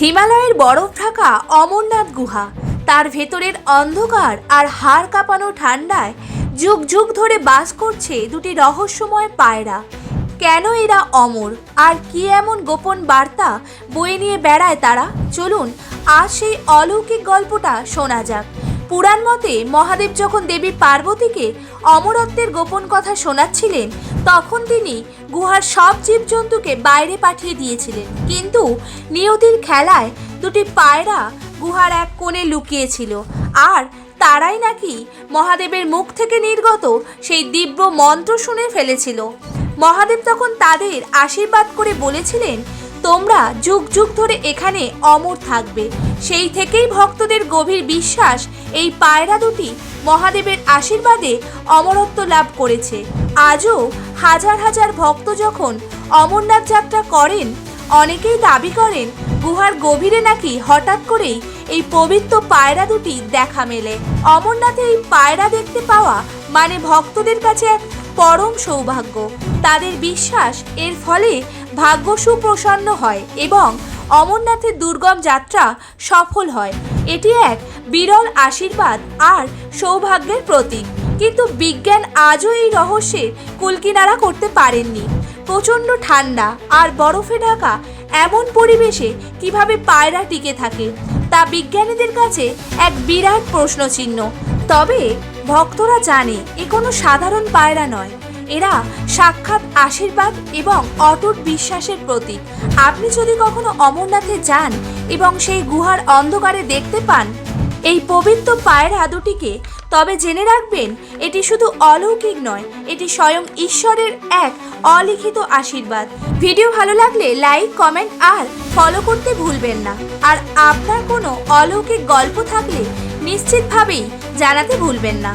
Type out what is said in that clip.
হিমালয়ের বরফ ঢাকা অমরনাথ গুহা। তার ভেতরের অন্ধকার আর হাড় কাঁপানো ঠান্ডায় যুগ যুগ ধরে বাস করছে দুটি রহস্যময় পায়রা। কেন এরা অমর? আর কি এমন গোপন বার্তা বয়ে নিয়ে বেড়ায় তারা? চলুন আজ সেই অলৌকিক গল্পটা শোনা যাক। পুরাণ মতে মহাদেব যখন দেবী পার্বতীকে অমরত্বের গোপন কথা শোনাচ্ছিলেন, তখন তিনি গুহার সব জীবজন্তুকে বাইরে পাঠিয়ে দিয়েছিলেন। কিন্তু নিয়তির খেলায় দুটি পায়রা গুহার এক কোণে লুকিয়েছিল। আর তারাই নাকি মহাদেবের মুখ থেকে নির্গত সেই দিব্য মন্ত্র শুনে ফেলেছিল। মহাদেব তখন তাদের আশীর্বাদ করে বলেছিলেন, তোমরা যুগ যুগ ধরে এখানে অমর থাকবে। সেই থেকেই ভক্তদের গভীর বিশ্বাস এই পায়রা দুটি মহাদেবের আশীর্বাদে অমরত্ব লাভ করেছে। আজও হাজার হাজার ভক্ত যখন অমরনাথ যাত্রা করেন, অনেকেই দাবি করেন গুহার গভীরে নাকি হঠাৎ করেই এই পবিত্র পায়রা দুটি দেখা মেলে। অমরনাথে এই পায়রা দেখতে পাওয়া মানে ভক্তদের কাছে এক পরম সৌভাগ্য। তাদের বিশ্বাস এর ফলে ভাগ্য সুপ্রসন্ন হয় এবং অমরনাথের দুর্গম যাত্রা সফল হয়। এটি এক বিরল আশীর্বাদ আর সৌভাগ্যের প্রতীক। কিন্তু বিজ্ঞান আজও এই রহস্যের কুলকিনারা করতে পারেননি। প্রচণ্ড ঠান্ডা আর বরফে ঢাকা এমন পরিবেশে কীভাবে পায়রা টিকে থাকে, তা বিজ্ঞানীদের কাছে এক বিরাট প্রশ্নচিহ্ন। তবে ভক্তরা জানে এ কোনো সাধারণ পায়রা নয়। এরা সাক্ষাৎ আশীর্বাদ এবং অটুট বিশ্বাসের প্রতীক। আপনি যদি কখনো অমরনাথে যান এবং সেই গুহার অন্ধকারে দেখতে পান, এই পবিত্র পায়রা দুটিকে তবে জেনে রাখবেন, এটি শুধু অলৌকিক নয়, এটি স্বয়ং ঈশ্বরের এক অলিখিত আশীর্বাদ। ভিডিও ভালো লাগলে লাইক, কমেন্ট আর ফলো করতে ভুলবেন না। আর আপনার কোনো অলৌকিক গল্প থাকলে নিশ্চিতভাবেই জানাতে ভুলবেন না।